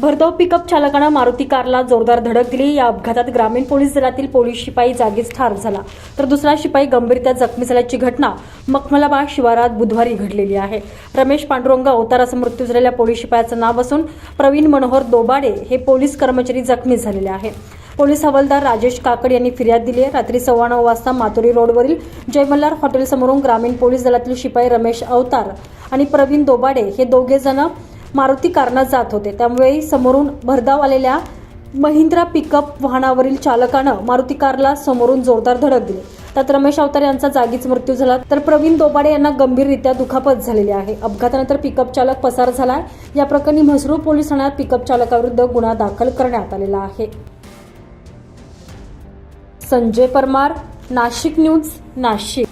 भरधाव पिकअप चालकानं मारुती कारला जोरदार धडक दिली. या अपघातात ग्रामीण पोलीस दलातील पोलीस शिपाई जागीच ठार झाला. तर दुसरा शिपाई गंभीरत्या जखमी झाल्याची घटना मखमलाबाग शिवारात बुधवारी घडलेली आहे. रमेश पांडुरंग अवतार असं मृत्यू झालेल्या पोलीस शिपायाचं नाव असून प्रवीण मनोहर दोबाडे हे पोलीस कर्मचारी जखमी झालेले आहे. पोलीस हवालदार राजेश काकड यांनी फिर्याद दिली आहे. रात्री सव्वा नऊ वाजता मातुरी रोडवरील जयमल्लार हॉटेलसमोरून ग्रामीण पोलीस दलातील शिपाई रमेश अवतार आणि प्रवीण दोबाडे हे दोघे जण मारुती कारनं जात होते. त्यामुळे समोरून भरधाव आलेल्या महिंद्रा पिकअप वाहनावरील चालकानं मारुती कारला समोरून जोरदार धडक दिली. त्यात रमेश अवतार यांचा जागीच मृत्यू झाला. तर प्रवीण दोबाडे यांना गंभीररित्या दुखापत झालेली आहे. अपघातानंतर पिकअप चालक पसार झाला या प्रकरणी म्हसरूळ पोलीस ठाण्यात पिकअप चालकाविरुद्ध गुन्हा दाखल करण्यात आलेला आहे. संजय परमार नाशिक न्यूज नाशिक.